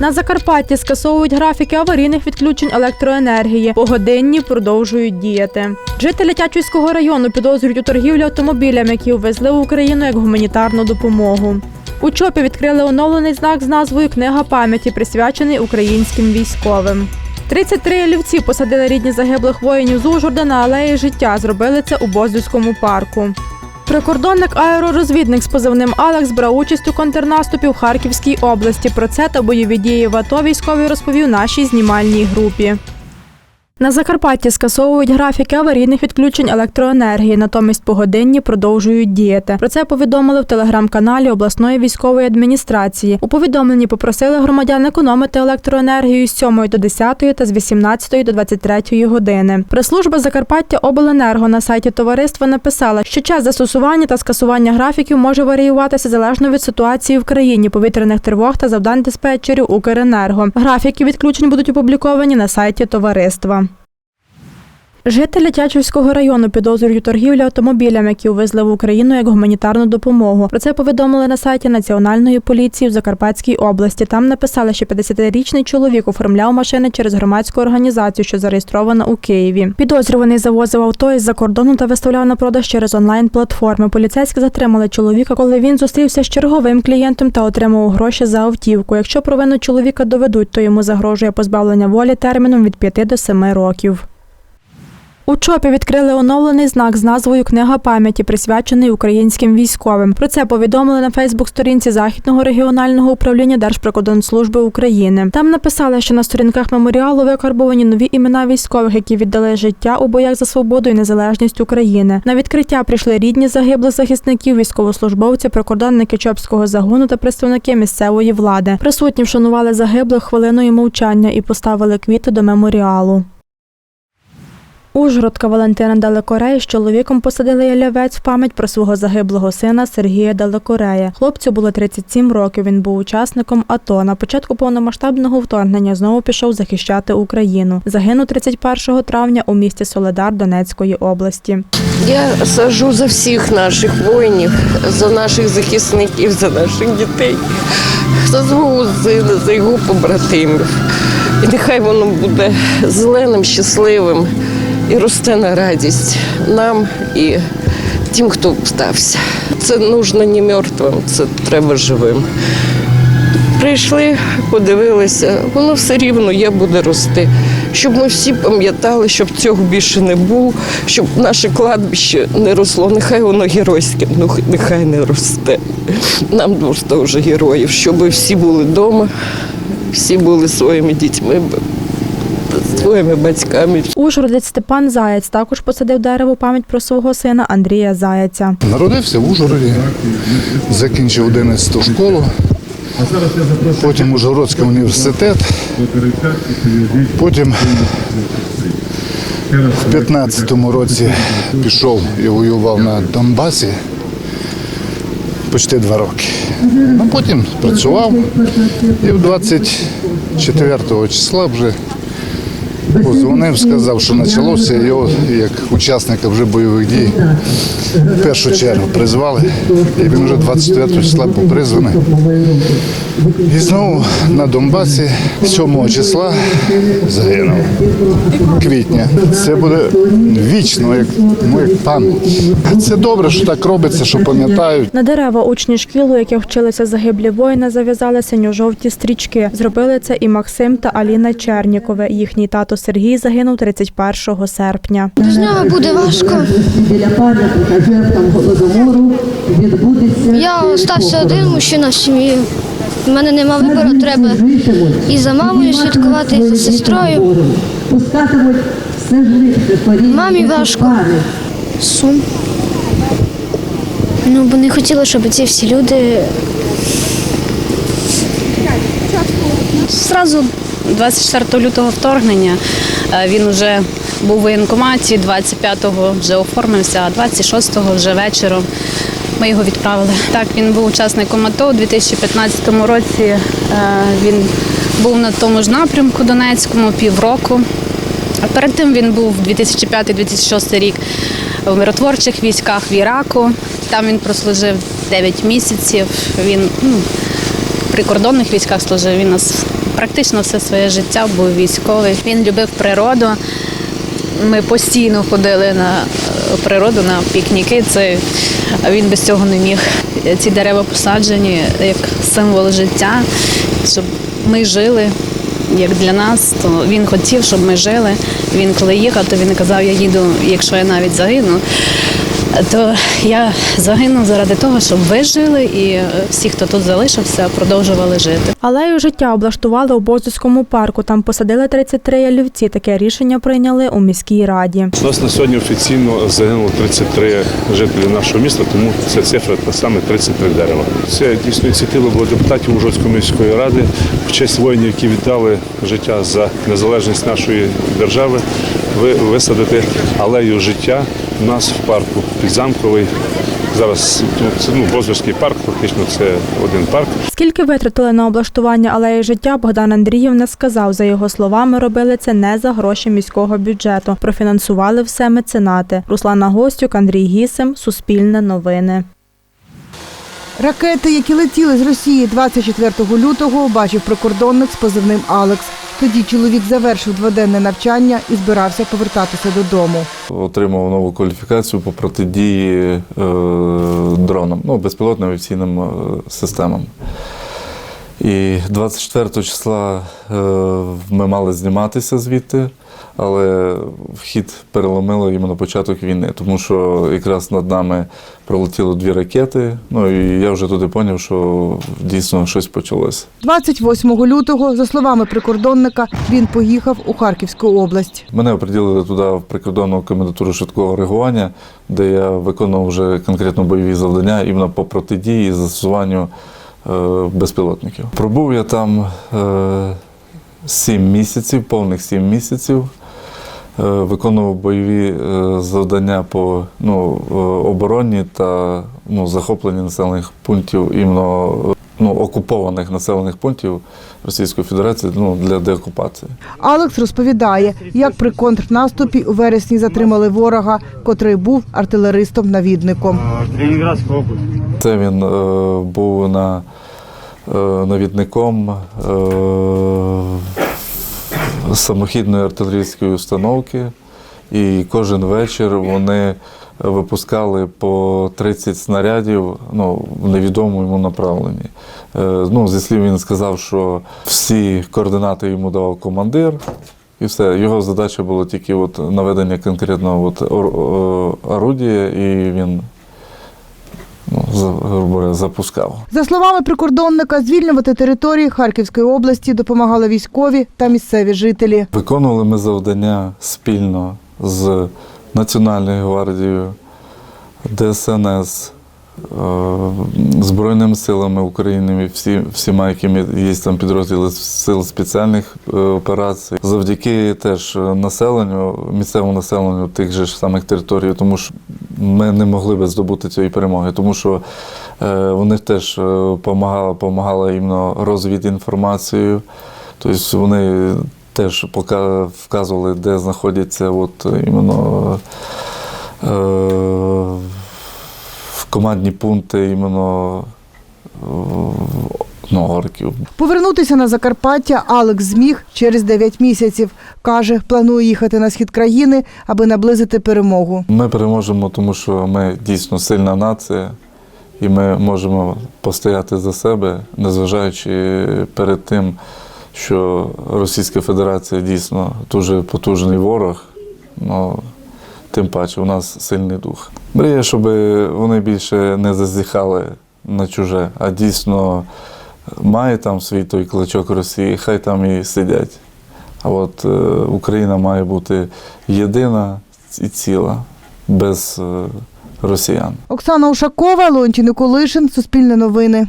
На Закарпатті скасовують графіки аварійних відключень електроенергії. Погодинні продовжують діяти. Жителі Тячівського району підозрюють у торгівлі автомобілями, які ввезли в Україну як гуманітарну допомогу. У ЧОПі відкрили оновлений знак з назвою Книга пам'яті, присвячений українським військовим. 33 олівці посадили рідні загиблих воїнів з Ужгорода на алеї життя. Зробили це у Боздівському парку. Прикордонник аеророзвідник з позивним Алекс брав участь у контрнаступі в Харківській області. Про це та бойові дії в АТО військовий розповів нашій знімальній групі. На Закарпатті скасовують графіки аварійних відключень електроенергії, натомість погодинні продовжують діяти. Про це повідомили в телеграм-каналі обласної військової адміністрації. У повідомленні попросили громадян економити електроенергію з 7 до 10 та з 18 до 23 години. Прес-служба Закарпаття Обленерго на сайті товариства написала, що час застосування та скасування графіків може варіюватися залежно від ситуації в країні, повітряних тривог та завдань диспетчерів Укренерго. Графіки відключень будуть опубліковані на сайті товариства. Жителі Тячівського району підозрюють у торгівлі автомобілями, які увезли в Україну як гуманітарну допомогу. Про це повідомили на сайті Національної поліції в Закарпатській області. Там написали, що 50-річний чоловік оформляв машини через громадську організацію, що зареєстрована у Києві. Підозрюваний завозив авто із-за кордону та виставляв на продаж через онлайн-платформи. Поліцейські затримали чоловіка, коли він зустрівся з черговим клієнтом та отримав гроші за автівку. Якщо провину чоловіка доведуть, то йому загрожує позбавлення волі терміном від 5 до 7 років. У ЧОПі відкрили оновлений знак з назвою Книга пам'яті, присвячений українським військовим. Про це повідомили на Фейсбук-сторінці Західного регіонального управління Держприкордонслужби України. Там написали, що на сторінках меморіалу викарбовані нові імена військових, які віддали життя у боях за свободу і незалежність України. На відкриття прийшли рідні загиблих захисників, військовослужбовці, прикордонники Чопського загону та представники місцевої влади. Присутні вшанували загиблих хвилиною мовчання і поставили квіти до меморіалу. Ужгородка Валентина Далекорея з чоловіком посадили ялівець в пам'ять про свого загиблого сина Сергія Далекорея. Хлопцю було 37 років. Він був учасником АТО. На початку повномасштабного вторгнення знову пішов захищати Україну. Загинув 31 травня у місті Соледар Донецької області. Я сажу за всіх наших воїнів, за наших захисників, за наших дітей, за свого сина, за його побратимів. І нехай воно буде зеленим, щасливим і росте на радість нам і тим, хто стався. Це нужно не мертвим, це треба живим. Прийшли, подивилися, воно все рівно є буде рости. Щоб ми всі пам'ятали, щоб цього більше не було, щоб наше кладбище не росло. Нехай воно геройське, ну нехай не росте. Нам просто вже героїв, щоб всі були вдома, всі були своїми дітьми, своїми батьками. Ужгородець Степан Заєць також посадив дерево пам'ять про свого сина Андрія Заяця. Народився в Ужгороді, закінчив 11 школу, потім Ужгородський університет, потім в 15-му році пішов і воював на Донбасі почти два роки. А потім працював і в 24 числа вже Позвонив, сказав, що почалося його як учасника вже бойових дій. В першу чергу призвали, і він вже 24 числа був призваний. І знову на Донбасі 7 числа загинув. Квітня. Це буде вічно, як, ну, пам'ять. Це добре, що так робиться, що пам'ятають. На дерева учні шкіл, у яких вчилися загиблі воїни, зав'язали синьо-жовті стрічки. Зробили це і Максим та Аліна Чернікове. Їхній тато Сергій загинув 31 серпня. Без буде важко. біля пам'ятника жертвам голодомору відбудеться. Я остався один мужчина в сім'ї. У мене нема вибору, треба і за мамою слідкувати, і за сестрою. Мамі важко. Сум. Ну, бо не хотіла, щоб ці всі люди. Зразу 24 лютого вторгнення е, він вже був у воєнкоматі, 25-го вже оформився, а 26-го вже вечором ми його відправили. Так, він був учасником АТО у 2015 році. е, Він був на тому ж напрямку Донецькому півроку. А перед тим він був 2005-2006 рік в миротворчих військах в Іраку. Там він прослужив 9 місяців. Він ну, в прикордонних військах служив. Він нас Практично все своє життя був військовий. Він любив природу. Ми постійно ходили на е, природу, на пікніки. Це він без цього не міг. Ці дерева посаджені як символ життя, щоб ми жили. Як для нас, то він хотів, щоб ми жили. Він коли їхав, то він казав, я їду, якщо я навіть загину, то я загину заради того, щоб ви жили, і е, всі, хто тут залишився, продовжували жити. Алею життя облаштували у Бозовському парку. Там посадили 33 ялівці. Таке рішення прийняли у міській раді. У нас на сьогодні офіційно загинуло 33 жителі нашого міста, тому ця цифра та саме 33 дерева. Це дійсно ініціатива була депутатів Ужгородської міської ради в честь воїнів, які віддали життя за незалежність нашої держави. Ви висадити алею життя у нас в парку підзамковий. Зараз ну, це ну, Бозорський парк, фактично це один парк. Скільки витратили на облаштування алеї життя, Богдан Андріїв не сказав. За його словами, робили це не за гроші міського бюджету. Профінансували все меценати. Руслана Гостюк, Андрій Гісим, Суспільне новини. Ракети, які летіли з Росії 24 лютого, бачив прикордонник з позивним Алекс. Тоді чоловік завершив дводенне навчання і збирався повертатися додому. Отримав нову кваліфікацію по протидії е, дронам, ну, безпілотним авіаційним е, системам. І 24 числа е, ми мали зніматися звідти, але вхід переломило іменно початок війни, тому що якраз над нами пролетіло дві ракети. Ну і я вже туди зрозумів, що дійсно щось почалося. 28 лютого, за словами прикордонника, він поїхав у Харківську область. Мене оприділили туди в прикордонну комендатуру швидкого реагування, де я виконував вже конкретно бойові завдання іменно по протидії і застосуванню е, безпілотників. Пробув я там е, 7 місяців, повних 7 місяців. Е, Виконував бойові е, завдання по ну, е, обороні та ну, захопленні населених пунктів, іменно ну, окупованих населених пунктів Російської Федерації ну, для деокупації. Алекс розповідає, як при контрнаступі у вересні затримали ворога, котрий був артилеристом-навідником. Це він е, був на, е, навідником е, самохідної артилерійської установки, і кожен вечір вони випускали по 30 снарядів ну, в невідомому направленні. Е, ну, зі слів він сказав, що всі координати йому давав командир. І все, його задача була тільки от наведення конкретного от орудія, і він ну, запускав. За словами прикордонника, звільнювати території Харківської області допомагали військові та місцеві жителі. Виконували ми завдання спільно з Національною гвардією, ДСНС, е, Збройними силами України, всі, всіма, якими є там підрозділи сил спеціальних е, операцій, завдяки теж населенню, місцевому населенню тих же ж самих територій, тому що ми не могли би здобути цієї перемоги, тому що е, вони теж допомагали, допомагали іменно розвід інформацію. Тобто вони теж вказували, де знаходяться от іменно е, командні пункти іменно ну. Повернутися на Закарпаття Алекс зміг через 9 місяців. Каже, планує їхати на схід країни, аби наблизити перемогу. Ми переможемо, тому що ми дійсно сильна нація, і ми можемо постояти за себе, незважаючи перед тим, що Російська Федерація дійсно дуже потужний ворог. Ну, тим паче у нас сильний дух. Мрія, щоб вони більше не зазіхали на чуже, а дійсно має там свій той клочок Росії, хай там і сидять. А от е, Україна має бути єдина і ціла, без е, росіян. Оксана Ушакова, Леонтій Николишин, Суспільне новини.